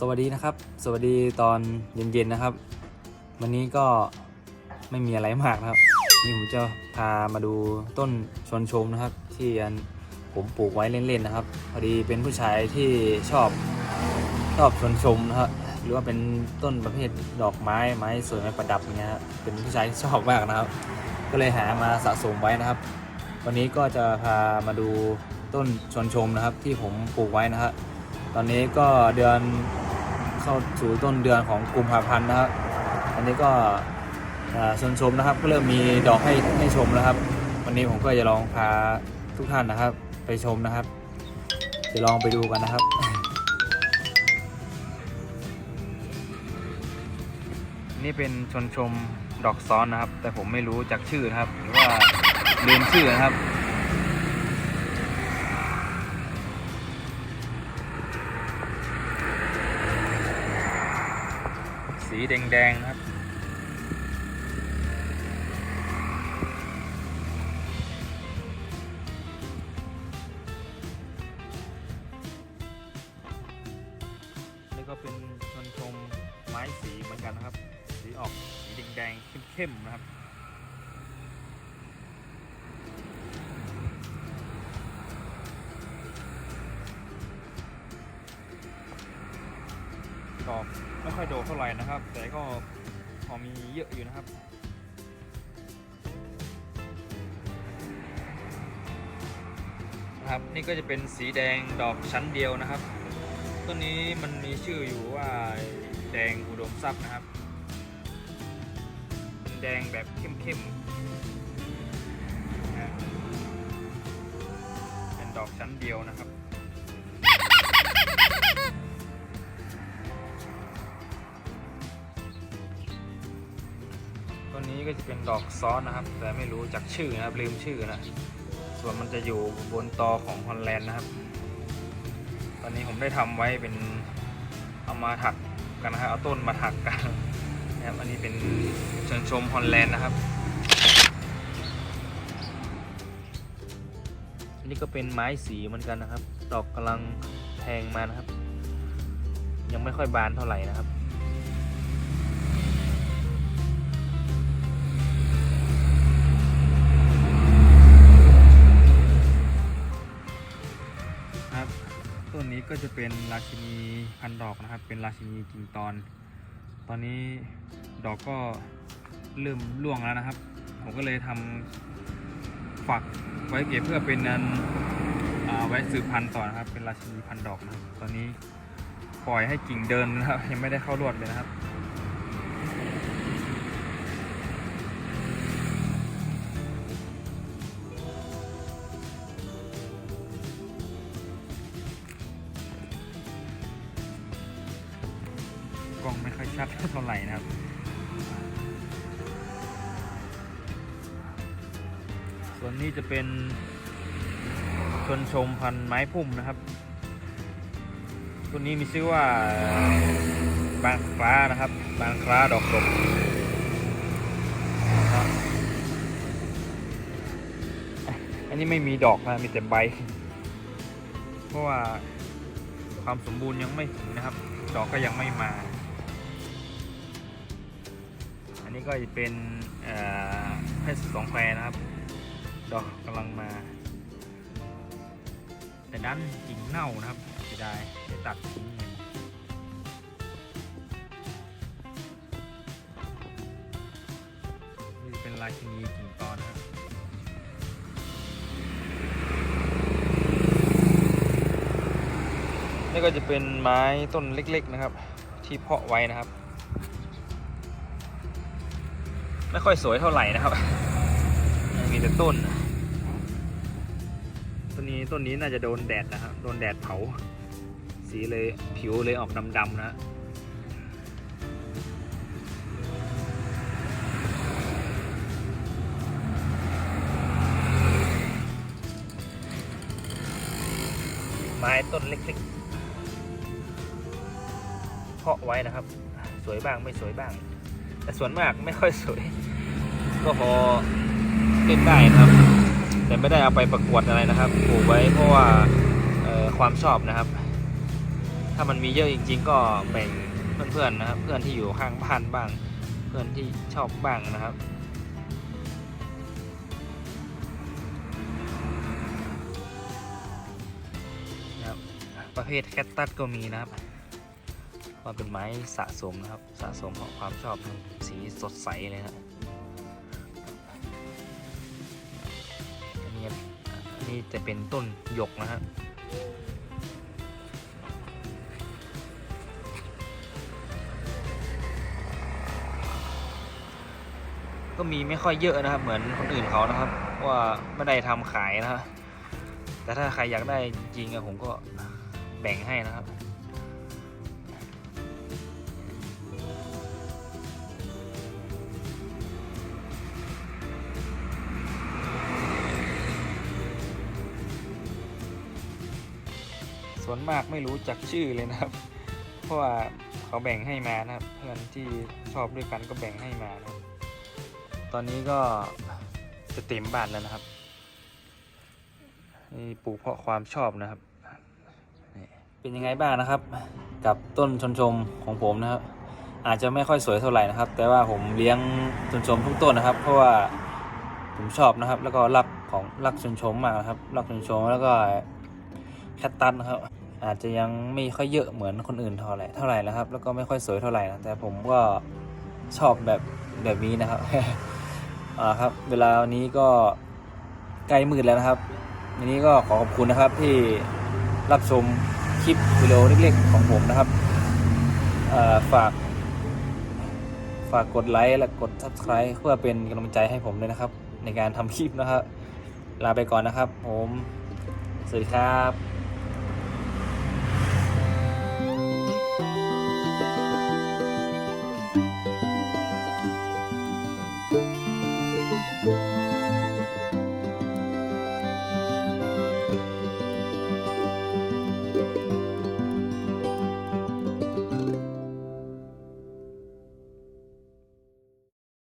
สวัสดีนะครับ สวัสดีตอนเย็นๆนะครับ วันนี้ก็ไม่มีอะไรมากนะครับนี่ผมจะพามาดูต้นชวนชมนะครับ ที่อันผมปลูกไว้เล่นๆนะครับ พอดีเป็นผู้ชายที่ชอบชอบชวนชมนะครับหรือว่าเป็นต้นประเภทดอกไม้ไม้สวยไม้ประดับเงี้ยครับเป็นผู้ชายที่ชอบมากนะครับ ก็เลยหามาสะสมไว้นะครับ วันนี้ก็จะพามาดูต้นชวนชมนะครับ ที่ผมปลูกไว้นะครับตอนนี้ก็เดือน เข้าสู่ต้นเดือนของกุมภาพันธ์นะครับ อันนี้ก็ชนชมนะครับ ก็เริ่มมีดอกให้ให้ชมแล้วครับ วันนี้ผมก็จะลองพาทุกท่านนะครับ ไปชมนะครับเดี๋ยวลองไปดูกันนะครับนี่เป็นชนชมดอกซ้อนนะครับ แต่ผมไม่รู้จากชื่อนะครับ หรือว่าลืมชื่อนะครับ สีแดงๆนะครับนี่ก็เป็นชนชมไม้สีเหมือนกันนะครับ สีออกสีแดงๆเข้มๆนะครับ กไม่ค่อยโดดเท่าไหร่นะครับ แต่ก็พอมีเยอะอยู่นะครับนะครับนี่ก็จะเป็นสีแดงดอกชั้นเดียวนะครับต้นนี้มันมีชื่ออยู่ว่าแดงอุดมทรัพย์นะครับเป็นแดงแบบเข้มๆเป็นดอกชั้นเดียวนะครับ ก็จะเป็นดอกซ้อนนะครับ แต่ไม่รู้จักชื่อนะครับลืมชื่อนะส่วนมันจะอยู่บนตอของฮอลแลนด์นะครับ ตอนนี้ผมได้ทำไว้เป็นเอามาถักกันนะครับเอาต้นมาถักกันนะครับอันนี้เป็นเชิญชมฮอลแลนด์นะครับอันนี้ก็เป็นไม้สีเหมือนกันนะครับ ดอกกำลังแทงมานะครับ ยังไม่ค่อยบานเท่าไหร่นะครับ นี้ก็จะเป็นราชินีพันดอกนะครับ เป็นราชินีกิ่งตอน ตอนนี้ดอกก็เริ่มร่วงแล้วนะครับ ผมก็เลยทำฝักไว้เก็บเพื่อเป็นนันไว้สืบพันธุ์ต่อนะครับ เป็นราชินีพันดอกนะครับ ตอนนี้ปล่อยให้กิ่งเดินนะครับ ยังไม่ได้เข้ารวดเลยนะครับ ล้องไม่ค่อยชัดเท่าไหร่นะครับส่วนนี้จะเป็นชนชมพันไม้พุ่มนะครับตัวนี้มีชื่อว่าบางคล้านะครับ บางคล้าดอกดกนะครับอันนี้ไม่มีดอกนะมีแต่ใบ เพราะว่าความสมบูรณ์ยังไม่ถึงนะครับ ดอกก็ยังไม่มา ก็จะเป็นเพชรสองแควนะครับ ดอกกำลังมา แต่ด้านกิ่งเน่านะครับเสียดายไดตัดทิ้งเลยนี่จะเป็นลายชนีกิ่งตอนนะครับนี่ก็จะเป็นไม้ต้นเล็กๆนะครับ ที่เพาะไว้นะครับ ไม่ค่อยสวยเท่าไหร่นะครับ มีแต่ต้น ต้นนี้ต้นนี้น่าจะโดนแดดนะครับ โดนแดดเผา สีเลยผิวเลยออกดำๆนะไม้ต้นเล็กๆเพาะไว้นะครับ สวยบ้างไม่สวยบ้าง แต่ส่วนมากไม่ค่อยสวย ก็พอเล่นได้นะครับ แต่ไม่ได้เอาไปประกวดอะไรนะครับปลูกไว้เพราะว่าความชอบนะครับ ถ้ามันมีเยอะจริง ๆ ก็แบ่งเพื่อนๆนะครับ เพื่อนที่อยู่ข้างบ้านบ้าง เพื่อนที่ชอบบ้างนะครับนะครับประเภทแคตตัสก็มีนะครับ ว่าเป็นไม้สะสมนะครับ สะสมเพราะความชอบสีสดใสเลยนะอันนี้นนี้จะเป็นต้นหยกนะฮะก็มีไม่ค่อยเยอะนะครับ เหมือนคนอื่นเขานะครับ ว่าไม่ได้ทำขายนะครับแต่ถ้าใครอยากได้จริงอะผมก็แบ่งให้นะครับ ส่วนมากไม่รู้จักชื่อเลยนะครับ เพราะว่าเขาแบ่งให้มานะครับ เพื่อนที่ชอบด้วยกันก็แบ่งให้มานะครับ ตอนนี้ก็จะเต็มบ้านแล้วนะครับนี่ปลูกเพราะความชอบนะครับ เป็นยังไงบ้างนะครับ กับต้นชนชมของผมนะครับ อาจจะไม่ค่อยสวยเท่าไหร่นะครับ แต่ว่าผมเลี้ยงชนชมทุกต้นนะครับ เพราะว่าผมชอบนะครับ แล้วก็รักของรักชนชมมากนะครับรักชนชมแล้วก็แคตตัสนะครับ อาจจะยังไม่ค่อยเยอะเหมือนคนอื่นเท่าไหร่เท่าไหร่นะครับ แล้วก็ไม่ค่อยสวยเท่าไหร่นะแต่ผมก็ชอบแบบแบบนี้นะครับอ่าครับ เวลาวันนี้ก็ใกล้มืดแล้วนะครับวันนี้ก็ขอขอบคุณนะครับที่รับชมคลิปวิดีโอเล็กๆของผมนะครับฝาก ฝากกดไลค์และกด subscribe เพื่อเป็นกำลังใจให้ผมด้วยนะครับ ในการทำคลิปนะครับ ลาไปก่อนนะครับ ผม สวัสดีครับ